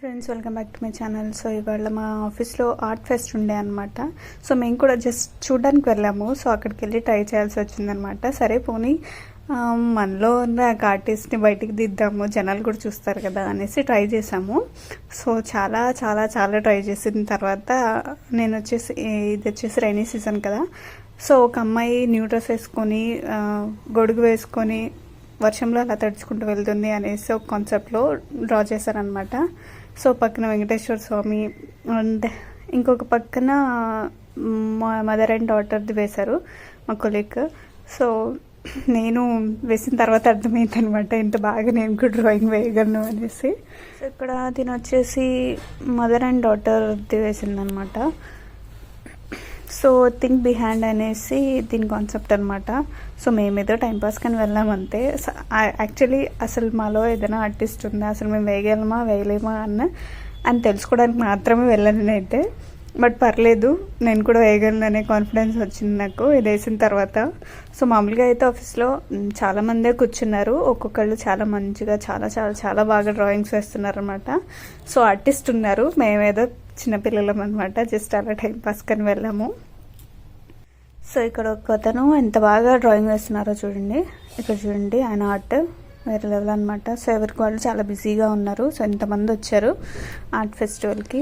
Friends welcome back to my channel so ఇవాళ మా ఆఫీస్లో ఆర్ట్ ఫెస్ట్ ఉండే అనమాట సో మేము కూడా జస్ట్ చూడడానికి వెళ్ళాము. సో అక్కడికి వెళ్ళి ట్రై చేయాల్సి వచ్చిందనమాట సరే పోనీ మనలో ఉన్న ఒక ఆర్టిస్ట్ని బయటికి దిద్దాము. జనాలు కూడా చూస్తారు కదా అనేసి ట్రై చేసాము సో చాలా చాలా చాలా ట్రై చేసిన తర్వాత నేను వచ్చేసి ఇది వచ్చేసి రైనీ సీజన్ కదా. సో ఒక అమ్మాయి న్యూ డ్రెస్ వేసుకొని గొడుగు వేసుకొని వర్షంలో అలా తడుచుకుంటూ వెళ్తుంది అనేసి ఒక కాన్సెప్ట్లో డ్రా చేశారనమాట సో పక్కన వెంకటేశ్వర స్వామి అండ్ ఇంకొక పక్కన మా మదర్ అండ్ డాటర్ది వేశారు మా కొలీగ్ సో నేను వేసిన తర్వాత అర్థమైంది అనమాట ఇంత బాగా నేను కూడా డ్రాయింగ్ వేయగలను అనేసి. సో ఇక్కడ దీని వచ్చేసి మదర్ అండ్ డాటర్ది వేసిందనమాట సో థింక్ బిహ్యాండ్ అనేసి దీని కాన్సెప్ట్ అనమాట సో మేమేదో టైంపాస్ కానీ వెళ్ళాం అంతే. యాక్చువల్లీ అసలు మాలో ఏదైనా ఆర్టిస్ట్ ఉందా? అసలు మేము వేయగలమా వేయలేమా అన్న అని తెలుసుకోవడానికి మాత్రమే వెళ్ళాను నేనైతే. బట్ పర్లేదు నేను కూడా వేయగలను అనే కాన్ఫిడెన్స్ వచ్చింది నాకు. ఇది వేసిన తర్వాత సో మామూలుగా అయితే ఆఫీస్లో చాలామందే కూర్చున్నారు. ఒక్కొక్కళ్ళు చాలా మంచిగా చాలా చాలా చాలా బాగా డ్రాయింగ్స్ వేస్తున్నారు అనమాట సో ఆర్టిస్ట్ ఉన్నారు. మేమేదో చిన్నపిల్లలం అనమాట జస్ట్ అలా టైం పాస్ కని వెళ్ళాము. సో ఇక్కడ ఒక అతను ఎంత బాగా డ్రాయింగ్ వేస్తున్నారో చూడండి. ఇక్కడ చూడండి ఆయన ఆర్ట్ వేరే లెవెల్ అనమాట. సో ఎవరికి వాళ్ళు చాలా బిజీగా ఉన్నారు. సో ఎంతమంది వచ్చారు ఆర్ట్ ఫెస్టివల్కి